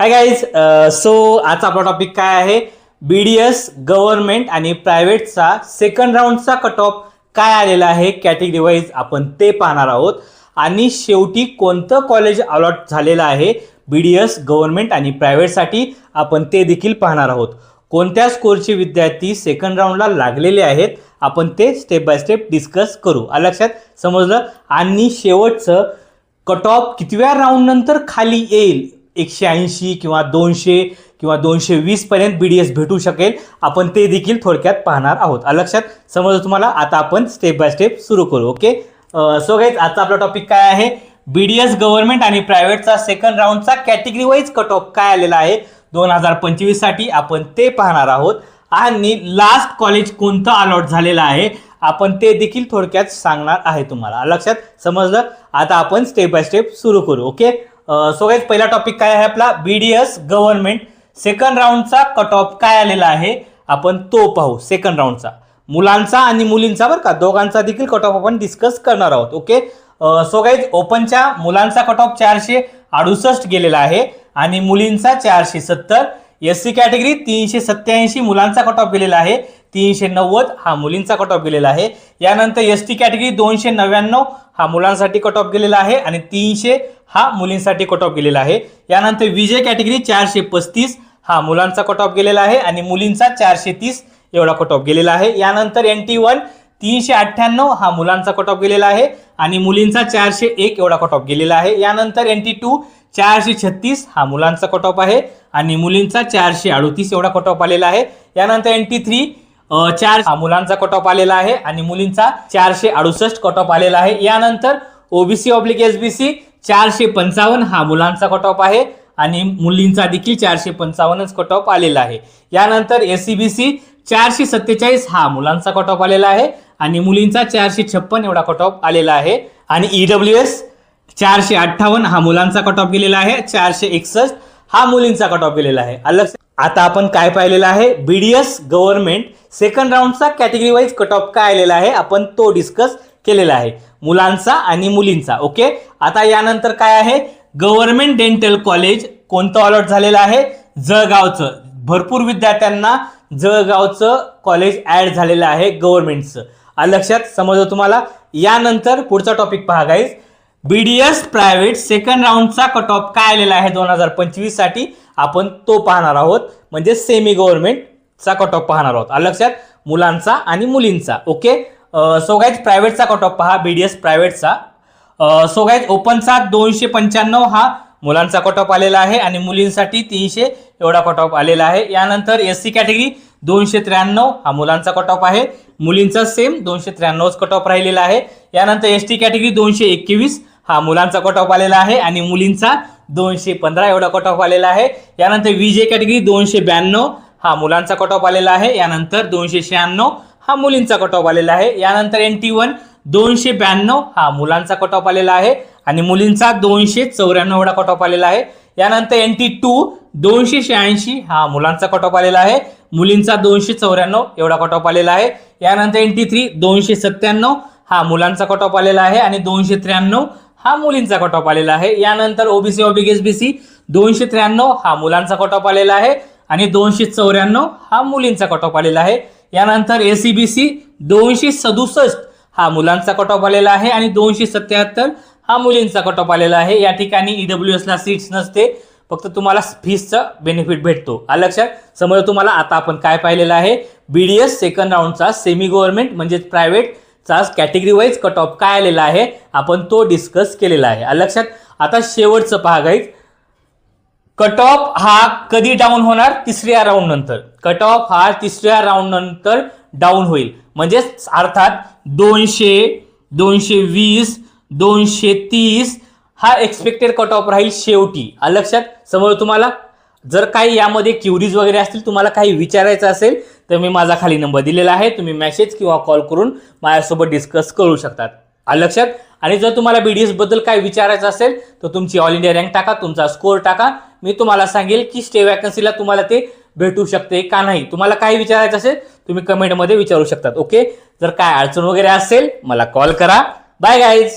Hi guys so आज आजचा आपला टॉपिक काय आहे? बी डी एस गव्हर्नमेंट आणि प्रायव्हेटचा सेकंड राऊंडचा कट ऑफ काय आलेला आहे? कॅटेगरी वाईज आपण ते पाहणार आहोत. आणि शेवटी कोणतं कॉलेज अलॉट झालेलं आहे? बी डी एस गव्हर्नमेंट आणि प्रायव्हेटसाठी आपण ते देखील पाहणार आहोत. कोणत्या स्कोरचे विद्यार्थी सेकंड राऊंडला लागलेले आहेत? आपण ते स्टेप बाय स्टेप डिस्कस करू. लक्षात? समजलं? आणि शेवटचं कट ऑफ कितव्या राऊंड नंतर खाली येईल? एकशे ऐंशी किंवा दोनशे किंवा दोनशे वीसपर्यंत बी डी एस भेटू शकेल. आपण ते देखील थोडक्यात पाहणार आहोत. लक्षात समजलं तुम्हाला? आता आपण स्टेप बाय स्टेप सुरू करू ओके सो गाईज आजचा आपला टॉपिक काय आहे? बी डी एस गव्हर्नमेंट आणि प्रायव्हेटचा सेकंड राऊंडचा कॅटेगरी वाईज कट ऑफ काय आलेला आहे? दोन हजार पंचवीससाठी आपण ते पाहणार आहोत. आणि लास्ट कॉलेज कोणतं अलॉट झालेलं आहे? आपण ते देखील थोडक्यात सांगणार आहे तुम्हाला. लक्षात समजलं? आता आपण स्टेप बाय स्टेप सुरू करू ओके सो गाईज पहिला टॉपिक काय आहे आपला? B D S government second राऊंडचा cut off काय आलेला आहे? आपण तो पाहू सेकंड राऊंडचा मुलांचा आणि मुलींचा बरं का दोघांचा देखील कट ऑफ आपण डिस्कस करणार आहोत ओके सो गाईज ओपनच्या मुलांचा कट ऑफ चारशे अडुसष्ट गेलेला आहे आणि मुलींचा चारशे सत्तर. एस सी कॅटेगरी तीनशे सत्याऐंशी मुलांचा कट ऑफ गेलेला आहे. तीनशे नव्वद हा मुलींचा कट ऑफ गेलेला आहे. यानंतर एस टी कॅटेगरी दोनशे नव्याण्णव हा मुलांसाठी कट ऑफ गेलेला आहे आणि तीनशे हा मुलींसाठी कट ऑफ गेलेला आहे. यानंतर विजय कॅटेगरी चारशे पस्तीस हा मुलांचा कट ऑफ गेलेला आहे आणि मुलींचा चारशे तीस एवढा कट ऑफ गेलेला आहे. यानंतर एन टी वन तीनशे अठ्ठ्याण्णव हा मुलांचा कट ऑफ गेलेला आहे आणि मुलींचा चारशे एक एवढा कट ऑफ गेलेला आहे. यानंतर एन टी टू चारशे छत्तीस हा मुलांचा कट ऑफ आहे आणि मुलींचा चारशे अडोतीस एवढा कट ऑफ आलेला आहे. यानंतर एन टी थ्री चार हा मुलांचा कट ऑफ आलेला आहे आणि मुलींचा चारशे अडुसष्ट कट ऑफ आलेला आहे. यानंतर OBC oblique S B C चारशे पंचावन्न हा मुलांचा कट ऑफ आहे आणि मुलींचा देखील चारशे पंचावन्नच कट ऑफ आलेला आहे. यानंतर एस सी बी सी चारशे सत्तेचाळीस हा मुलांचा कट ऑफ आलेला आहे आणि मुलींचा चारशे छप्पन एवढा कट ऑफ आलेला आहे. आणि ई ईडब्ल्यू एस चारशे अठ्ठावन्न हा मुलांचा कट ऑफ गेलेला आहे. चारशे एकसष्ट हा मुलींचा कट ऑफ गेलेला आहे. अलग आता आपण काय पाहिलेलं आहे? बीडीएस गव्हर्नमेंट सेकंड राऊंडचा कॅटेगरी वाईज कट ऑफ काय आलेला आहे? आपण तो डिस्कस केलेला आहे. मुलांचा आणि मुलींचा ओके आता यानंतर काय आहे? गव्हर्नमेंट डेंटल कॉलेज कोणतं अलॉट झालेलं आहे? जळगावचं. भरपूर विद्यार्थ्यांना जळगावचं कॉलेज ऍड झालेलं आहे गव्हर्नमेंटचं. लक्षात समजलं तुम्हाला? यानंतर पुढचा टॉपिक पहा गाईज बीडीएस प्रायव्हेट सेकंड राऊंडचा कट ऑफ काय आलेला आहे दोन हजार पंचवीससाठी आपण तो पाहणार आहोत. म्हणजे सेमी गव्हर्नमेंटचा कट ऑफ पाहणार आहोत. आलं लक्षात? मुलांचा आणि मुलींचा. ओके सो गाईज प्रायव्हेटचा कट ऑफ पहा. बीडीएस प्रायव्हेटचा सो गाईज ओपनचा दोनशे पंच्याण्णव हा मुलांचा कट ऑफ आलेला आहे आणि मुलींसाठी तीनशे एवढा कट ऑफ आलेला आहे. यानंतर एस सी कॅटेगरी दोनशे त्र्याण्णव हा मुलांचा कट ऑफ आहे. मुलींचा सेम दोनशे त्र्याण्णवच कट ऑफ राहिलेला आहे. यानंतर एस टी कॅटेगरी दोनशे एकवीस. हा मुलांचा कट ऑफ आलेला आहे आणि मुलींचा दोनशे पंधरा एवढा कट ऑफ आलेला आहे. यानंतर विजय कॅटेगरी दोनशे ब्याण्णव हा मुलांचा कट ऑफ आलेला आहे. यानंतर दोनशे शहाण्णव हा मुलींचा कट ऑफ आलेला आहे. यानंतर एन टी वन दोनशे ब्याण्णव हा मुलांचा कट ऑफ आलेला आहे. आणि मुलींचा दोनशे चौऱ्याण्णव एवढा कट ऑफ आलेला आहे. यानंतर एन टी टू दोनशे शहाऐंशी हा मुलांचा कट ऑफ आलेला आहे. मुलींचा दोनशे चौऱ्याण्णव एवढा कट ऑफ आलेला आहे. यानंतर एन टी थ्री दोनशे सत्त्याण्णव हा मुलांचा कट ऑफ आलेला आहे. आणि दोनशे त्र्याण्णव हा मुलींचा कट ऑफ आलेला आहे. यानंतर OBC oblique S B C दोनशे त्र्याण्णव हा मुलांचा कट ऑफ आलेला आहे आणि दोनशे चौऱ्याण्णव हा मुलींचा कट ऑफ आलेला आहे. यानंतर ए सी बी सी दोनशे सदुसष्ट हा मुलांचा कट ऑफ आलेला आहे आणि दोनशे सत्याहत्तर हा मुलींचा कट ऑफ आलेला आहे. या ठिकाणी ईडब्ल्यू एसला सीट्स नसते. फक्त तुम्हाला फीसचा बेनिफिट भेटतो. आलं लक्षात? समज तुम्हाला आता आपण काय पाहिलेलं आहे? बी डी एस सेकंड राऊंडचा सेमी गव्हर्नमेंट म्हणजेच चा कॅटेगरी वाईज कट ऑफ काय आलेला आहे? आपण तो डिस्कस केलेला आहे. लक्षात आता शेवटचं पहा गाईज कट ऑफ हा कधी डाऊन होणार? तिसऱ्या राऊंड नंतर. कट ऑफ हा तिसऱ्या राऊंड नंतर डाऊन होईल. म्हणजेच अर्थात दोनशे दोनशे वीस दोनशे तीस हा एक्सपेक्टेड कट ऑफ राहील शेवटी. लक्षात समोर तुम्हाला जर काही यामध्ये क्युरीज वगैरे असतील तुम्हाला काही विचारायचं असेल तर मी माझा खाली नंबर दिलेला आहे. तुम्ही मेसेज किंवा कॉल करून माझ्यासोबत डिस्कस करू शकतात. आलं लक्षात? आणि जर तुम्हाला बीडीएसबद्दल काय विचारायचं असेल तर तुमची ऑल इंडिया रँक टाका तुमचा स्कोर टाका. मी तुम्हाला सांगेल की स्टे वॅकन्सीला तुम्हाला ते भेटू शकते का नाही. तुम्हाला काही विचारायचं असेल तुम्ही कमेंटमध्ये विचारू शकतात. ओके जर काय अडचण वगैरे असेल मला कॉल करा. Bye guys